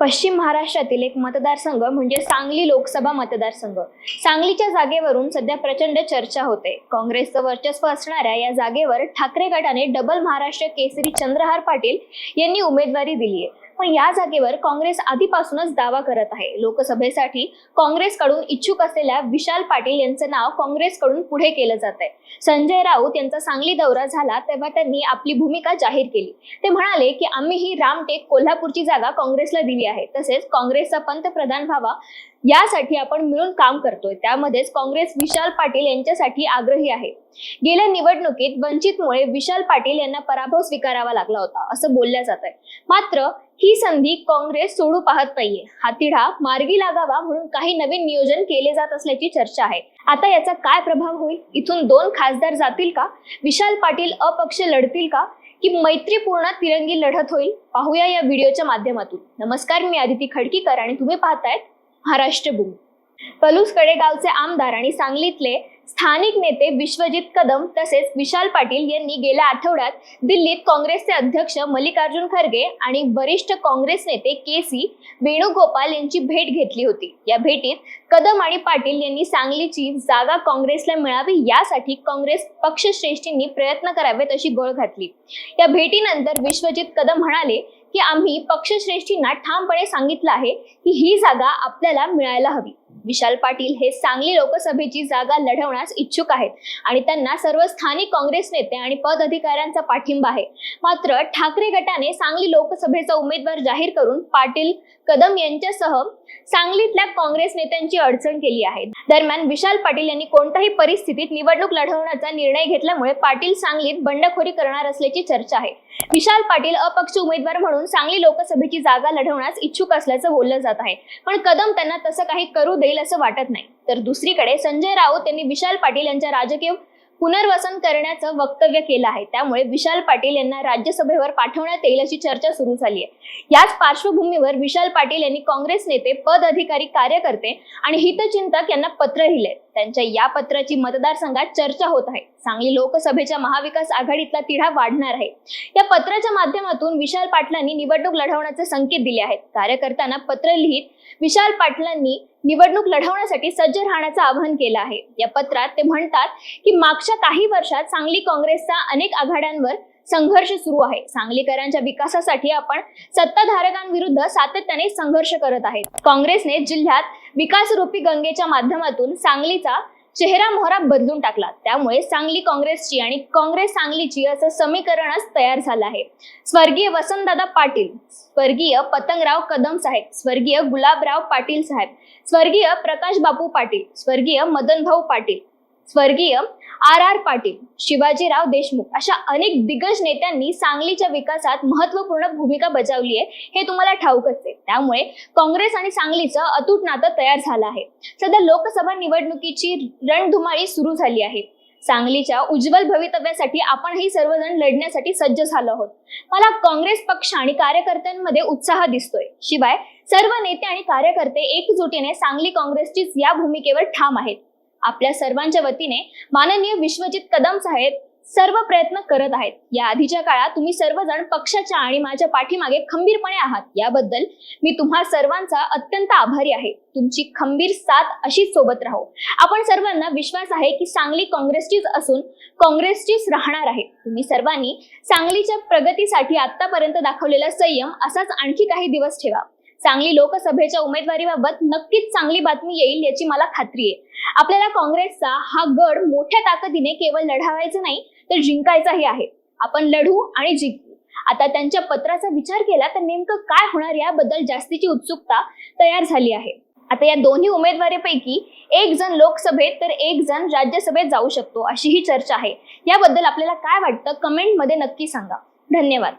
पश्चिम महाराष्ट्रातील एक मतदारसंघ म्हणजे सांगली लोकसभा मतदारसंघ. सांगलीच्या जागेवरून सध्या प्रचंड चर्चा होते. काँग्रेसचं वर्चस्व असणाऱ्या या जागेवर ठाकरे गटाने डबल महाराष्ट्र केसरी चंद्रहार पाटील यांनी उमेदवारी दिली आहे पण या जागेवर काँग्रेस आधीपासूनच दावा करत आहे. लोकसभेसाठी काँग्रेसकडून इच्छुक असलेल्या विशाल पाटील यांचं नाव काँग्रेसकडून पुढे केलं जात आहे. संजय राऊत यांचा सांगली दौरा झाला तेव्हा त्यांनी आपली भूमिका जाहीर केली. ते म्हणाले की आम्ही ही रामटेक कोल्हापूरची जागा काँग्रेसला दिली आहे. तसेच काँग्रेसचा पंतप्रधान व्हावा. यासाठी आपण मिळून काम करतोय. त्यामध्येच काँग्रेस विशाल पाटील यांच्यासाठी आग्रही आहे. गेल्या निवडणुकीत वंचितमुळे विशाल पाटील यांना पराभव स्वीकारावा लागला होता असं बोलल्या जात आहे. मात्र ही संधी काँग्रेस सोडू पाहत नाहीये. हा तिढा मार्गी लागावा म्हणून काही नवीन नियोजन केले जात असल्याची चर्चा आहे. आता याचा काय प्रभाव होईल? इथून दोन खासदार जातील का? विशाल पाटील अपक्ष लढतील का? की मैत्रीपूर्ण तिरंगी लढत होईल? पाहूया या व्हिडिओच्या माध्यमातून. नमस्कार मी आदिती खडकीकर आणि तुम्ही पाहतायत महाराष्ट्र भूमी पलूस कडेगावचे आमदार आणि सांगलीतले स्थानिक नेते विश्वजित कदम तसेच विशाल पाटील यांनी गेल्या आठवड्यात दिल्लीत काँग्रेसचे अध्यक्ष मल्लिकार्जुन खरगे आणि वरिष्ठ काँग्रेस नेते के सी वेणुगोपाल यांची भेट घेतली होती. या भेटीत कदम आणि पाटील यांनी सांगलीची जागा काँग्रेसला मिळावी यासाठी काँग्रेस पक्षश्रेष्ठींनी प्रयत्न करावेत अशी गोळ घातली. या भेटीनंतर विश्वजित कदम म्हणाले की आम्ही पक्षश्रेष्ठींना ठामपणे सांगितलं आहे की ही जागा आपल्याला मिळायला हवी. विशाल पाटील हे सांगली लोकसभेची जागा लढवण्यास इच्छुक आहेत. आणि त्यांना सर्व स्थानिक काँग्रेस नेते आणि पद अधिकाऱ्यांचा पाठिंबा आहे. मात्र ठाकरे गटाने सांगली लोकसभेचा उमेदवार जाहीर करून पाटील कदम यांच्यासह सांगलीतल्या काँग्रेस नेत्यांची अडचण केली आहे. दरम्यान विशाल पाटील यांनी कोणत्याही परिस्थितीत निवडणूक लढवण्याचा निर्णय घेतल्यामुळे पाटील सांगलीत बंडखोरी करणार असल्याची चर्चा आहे. विशाल पाटील अपक्ष उमेदवार म्हणून सांगली लोकसभेची जागा लढवण्यास इच्छुक असल्याचं बोललं जात आहे. पण कदम त्यांना तसं काही करू देईल असं वाटत नाही. तर दुसरीकडे संजय राऊत यांनी विशाल पाटील यांच्या राजकीय पुनर्वसन करण्याचं वक्तव्य केलं आहे. त्यामुळे विशाल पाटील यांना राज्यसभेवर पाठवण्यात येईल अशी चर्चा सुरू झाली आहे. याच पार्श्वभूमीवर विशाल पाटील यांनी काँग्रेस नेते पद अधिकारी कार्यकर्ते आणि हितचिंतक यांना पत्र लिहिले त्यांच्या या पत्राची मतदारसंघात चर्चा होत आहे. सांगली लोकसभेच्या महाविकास आघाडीतला तिढा वाढणार आहे. या पत्राच्या माध्यमातून विशाल पाटलांनी निवडणूक लढवण्याचे संकेत दिले आहेत. कार्यकर्त्यांना पत्र लिहित विशाल पाटलांनी निवडणूक लढवण्यासाठी सज्ज राहण्याचं आवाहन केलं आहे. या पत्रात ते म्हणतात की मागच्या काही वर्षात सांगली काँग्रेसचा अनेक आघाड्यांवर संघर्ष सुरू आहे. सांगलीकरांच्या विकासासाठी आपण सत्ताधारकांविरुद्ध सातत्याने संघर्ष करत आहेत. काँग्रेसने जिल्ह्यात विकासरूपी गंगेच्या माध्यमातून सांगलीचा चेहरा मोहरा बदलून टाकला. त्यामुळे सांगली काँग्रेसची आणि काँग्रेस सांगलीची असं समीकरणच तयार झालं आहे. स्वर्गीय वसंतदादा पाटील स्वर्गीय पतंगराव कदम साहेब स्वर्गीय गुलाबराव पाटील साहेब स्वर्गीय प्रकाश बापू पाटील स्वर्गीय मदनभाऊ पाटील स्वर्गीय आर आर पाटील शिवाजीराव देशमुख अशा अनेक दिग्गज नेत्यांनी सांगलीच्या विकासात महत्त्वपूर्ण भूमिका बजावली आहे हे तुम्हाला ठाऊकच आहे. त्यामुळे काँग्रेस आणि सांगलीचं अतूट नातं तयार झालं आहे. सध्या लोकसभा निवडणुकीची रणधुमाळी सुरू झाली आहे. सांगलीच्या उज्ज्वल भवितव्यासाठी आपणही सर्वजण लढण्यासाठी सज्ज झालो आहोत. मला काँग्रेस पक्ष आणि कार्यकर्त्यांमध्ये उत्साह दिसतोय. शिवाय सर्व नेते आणि कार्यकर्ते एकजुटीने सांगली काँग्रेसचीच या भूमिकेवर ठाम आहेत. आपल्या सर्वांच्या वतीने माननीय विश्वजित कदम साहेब सर्व प्रयत्न करत आहेत. या आधीच्या काळात तुम्ही सर्वजण पक्षाच्या आणि माझ्या पाठीमागे खंबीरपणे आहात. याबद्दल मी तुम्हा सर्वांचा अत्यंत आभारी आहे. तुमची खंबीर साथ अशीच सोबत राहो. आपण सर्वांना विश्वास आहे की सांगली काँग्रेसचीच असून काँग्रेसचीच राहणार आहे. तुम्ही सर्वांनी सांगलीच्या प्रगतीसाठी आतापर्यंत दाखवलेला संयम असाच आणखी काही दिवस ठेवा. सांगली लोकसभेच्या उमेदवारीबाबत नक्कीच चांगली बातमी येईल याची मला खात्री आहे. आपल्याला काँग्रेसचा हा गड मोठ्या ताकदीने केवळ लढावायचा नाही तर जिंकायचाही आहे. आपण लढू आणि जिंकू. आता त्यांच्या पत्राचा विचार केला तर नेमकं काय होणार याबद्दल जास्तीची उत्सुकता तयार झाली आहे. आता या दोन्ही उमेदवारीपैकी एक जण लोकसभेत तर एक जण राज्यसभेत जाऊ शकतो अशी ही चर्चा आहे. याबद्दल आपल्याला काय वाटतं? कमेंटमध्ये नक्की सांगा. धन्यवाद.